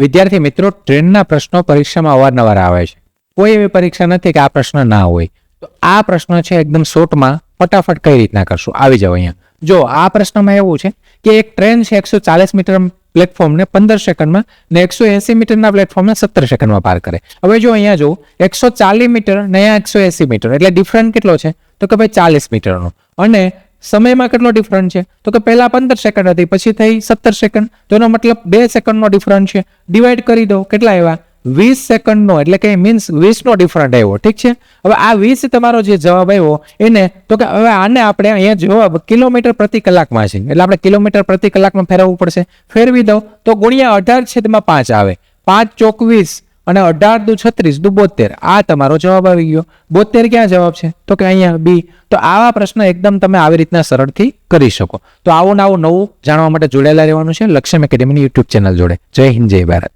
વિદ્યાર્થી મિત્રો, ટ્રેનના પ્રશ્નો પરીક્ષામાં અવારનવાર આવે છે. કોઈ એવી પરીક્ષા નથી કે આ પ્રશ્ન ના હોય. તો આ પ્રશ્ન છે એકદમ શોર્ટમાં ફટાફટ કઈ રીતના કરશું? આવી જાવ અહીંયા. જો, આ પ્રશ્નમાં એવું છે કે એક ટ્રેન છે એકસો ચાલીસ મીટર પ્લેટફોર્મને પંદર સેકન્ડમાં ને એકસો એસી મીટરના પ્લેટફોર્મને સત્તર સેકન્ડમાં પાર કરે. હવે જો અહીંયા જો એકસો ચાલીસ મીટર ને અહીંયા એકસો એસી મીટર. એટલે ડિફરન્ટ કેટલો છે? તો કે ભાઈ ચાલીસ મીટરનો. અને સમયમાં કેટલો ડિફરન્ટ છે? તો કે પહેલા પંદર સેકન્ડ હતી, પછી થઈ સત્તર સેકન્ડ તો એનો મતલબ બે સેકન્ડનો ડિફરન્ટ છે. ડિવાઈડ કરી દો, કેટલા આવ્યા? વીસ સેકન્ડનો એટલે કે મીન્સ વીસનો ડિફરન્ટ આવ્યો, ઠીક છે? હવે આ વીસ તમારો જે જવાબ આવ્યો, એને તો કે હવે આને આપણે અહીંયા જવાબ કિલોમીટર પ્રતિ કલાકમાં છે. એટલે આપણે કિલોમીટર પ્રતિ કલાકમાં ફેરવવું પડશે. ફેરવી દો, તો ગુણ્યા અઢાર છેદમાં પાંચ આવે. પાંચ ચોક વીસ. અને અઢાર દુ છત્રીસ દુ બોતેર. આ તમારો જવાબ આવી ગયો. બોતેર ક્યાં જવાબ છે? તો કે અહીંયા બી. તો આવા પ્રશ્ન એકદમ તમે આવી રીતના સરળથી કરી શકો. તો આવું ને આવું નવું જાણવા માટે જોડાયેલા રહેવાનું છે લક્ષ્યમ એકેડેમીની યુટ્યુબ ચેનલ જોડે. જય હિન્દ, જય ભારત.